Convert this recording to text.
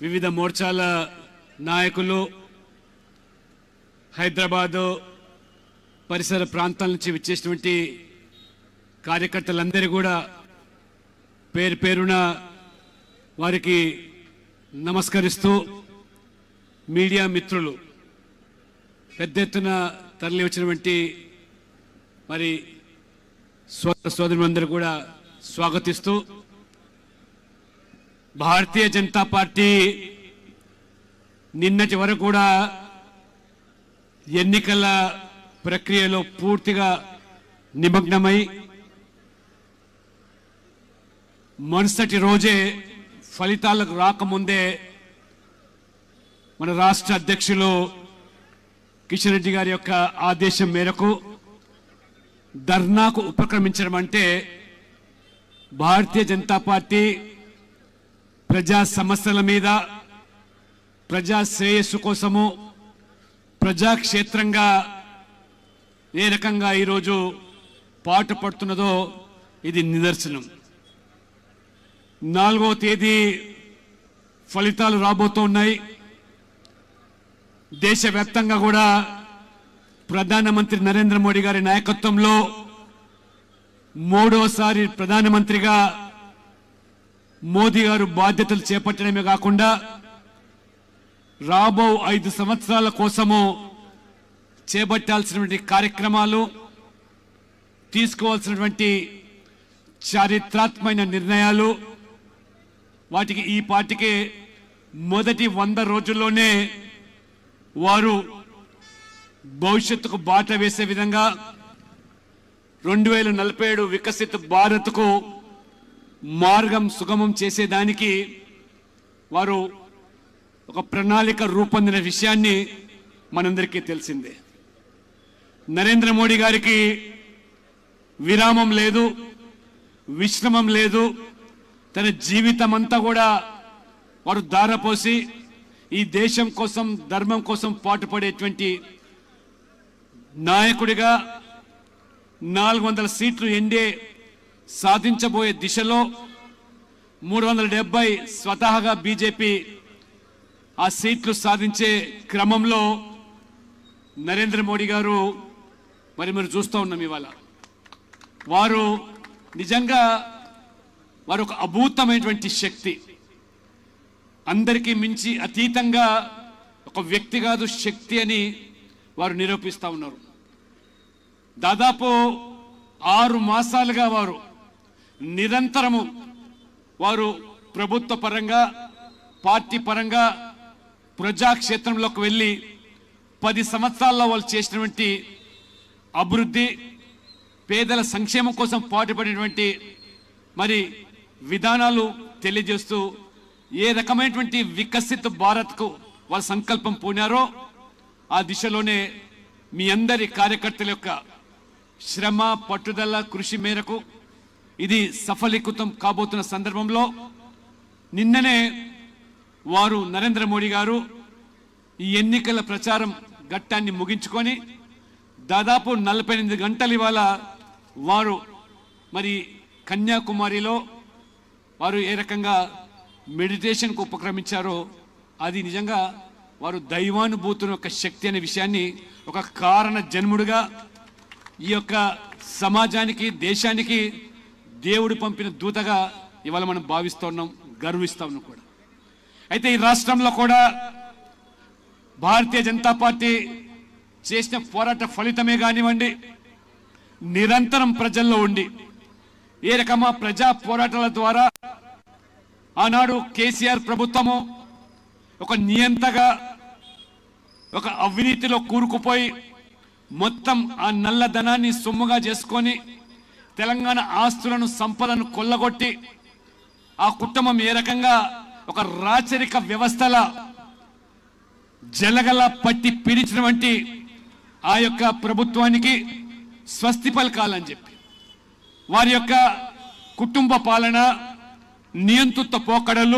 వివిధ మోర్చాల నాయకులు హైదరాబాదు పరిసర ప్రాంతాల నుంచి విచ్చేసినటువంటి కార్యకర్తలందరూ కూడా పేరు పేరున వారికి నమస్కరిస్తూ మీడియా మిత్రులు పెద్ద ఎత్తున తరలి వచ్చినటువంటి మరి సోదర సోదరులందరూ కూడా స్వాగతిస్తూ భారతీయ జనతా పార్టీ నిన్నటి వరకు కూడా ఎన్నికల ప్రక్రియలో పూర్తిగా నిమగ్నమై మరుసటి రోజే ఫలితాలకు రాకముందే మన రాష్ట్ర అధ్యక్షులు కిషన్ రెడ్డి గారి యొక్క ఆదేశం మేరకు ధర్నాకు ఉపక్రమించడం అంటే భారతీయ జనతా పార్టీ ప్రజా సమస్యల మీద ప్రజా శ్రేయస్సు కోసము ప్రజాక్షేత్రంగా ఏ రకంగా ఈరోజు పాటు పడుతున్నదో ఇది నిదర్శనం. నాలుగో తేదీ ఫలితాలు రాబోతున్నాయి దేశవ్యాప్తంగా కూడా ప్రధానమంత్రి నరేంద్ర మోడీ గారి నాయకత్వంలో మూడవసారి ప్రధానమంత్రిగా మోదీ గారు బాధ్యతలు చేపట్టడమే కాకుండా రాబో ఐదు సంవత్సరాల కోసము చేపట్టాల్సినటువంటి కార్యక్రమాలు తీసుకోవాల్సినటువంటి చారిత్రాత్మైన నిర్ణయాలు వాటికి ఈ పార్టీకి మొదటి వంద రోజుల్లోనే వారు భవిష్యత్తుకు బాట వేసే విధంగా రెండు వేల నలభై ఏడు వికసిత భారత్కు మార్గం సుగమం చేసేదానికి వారు ఒక ప్రణాళిక రూపొందిన విషయాన్ని మనందరికీ తెలిసిందే. నరేంద్ర మోడీ గారికి విరామం లేదు విశ్రమం లేదు తన జీవితం అంతా కూడా వారు దారపోసి ఈ దేశం కోసం ధర్మం కోసం పాటుపడేటువంటి నాయకుడిగా నాలుగు వందల సీట్లు ఎండే సాధించబోయే దిశలో మూడు వందల డెబ్బై స్వతహాగా బీజేపీ ఆ సీట్లు సాధించే క్రమంలో నరేంద్ర మోడీ గారు మరి మీరు చూస్తూ ఉన్నాం ఇవాళ. వారు నిజంగా వారు ఒక అభూతమైనటువంటి శక్తి. అందరికీ మించి అతీతంగా ఒక వ్యక్తి కాదు శక్తి అని వారు నిరూపిస్తూ ఉన్నారు. దాదాపు ఆరు మాసాలుగా వారు నిరంతరము వారు ప్రభుత్వ పరంగా పార్టీ పరంగా ప్రజాక్షేత్రంలోకి వెళ్ళి పది సంవత్సరాల్లో వాళ్ళు చేసినటువంటి అభివృద్ధి పేదల సంక్షేమం కోసం పాటుపడినటువంటి మరి విధానాలు తెలియజేస్తూ ఏ రకమైనటువంటి వికసిత భారత్కు వాళ్ళ సంకల్పం పోనారో ఆ దిశలోనే మీ అందరి కార్యకర్తల యొక్క శ్రమ పట్టుదల కృషి మేరకు ఇది సఫలీకృతం కాబోతున్న సందర్భంలో నిన్ననే వారు నరేంద్ర మోడీ గారు ఈ ఎన్నికల ప్రచారం ఘట్టాన్ని ముగించుకొని దాదాపు నలభై ఎనిమిది గంటలు ఇవాళ వారు మరి కన్యాకుమారిలో వారు ఏ రకంగా మెడిటేషన్కు ఉపక్రమించారో అది నిజంగా వారు దైవానుభూతుని యొక్క శక్తి అనే విషయాన్ని ఒక కారణ జన్ముడుగా ఈ యొక్క సమాజానికి దేశానికి దేవుడు పంపిన దూతగా ఇవాళ మనం భావిస్తూ ఉన్నాం గర్విస్తూ ఉన్నాం కూడా. అయితే ఈ రాష్ట్రంలో కూడా భారతీయ జనతా పార్టీ చేసిన పోరాట ఫలితమే కానివ్వండి నిరంతరం ప్రజల్లో ఉండి ఏ రకమా ప్రజా పోరాటాల ద్వారా ఆనాడు కేసీఆర్ ప్రభుత్వము ఒక నియంతగా ఒక అవినీతిలో కూరుకుపోయి మొత్తం ఆ నల్లధనాన్ని సొమ్ముగా చేసుకొని తెలంగాణ ఆస్తులను సంపదను కొల్లగొట్టి ఆ కుటుంబం ఏ రకంగా ఒక రాచరిక వ్యవస్థల జలగల పట్టి పీడించినటువంటి ఆ యొక్క ప్రభుత్వానికి స్వస్తి పలకాలని చెప్పి. వారి యొక్క కుటుంబ పాలన నియంతృత్వ పోకడలు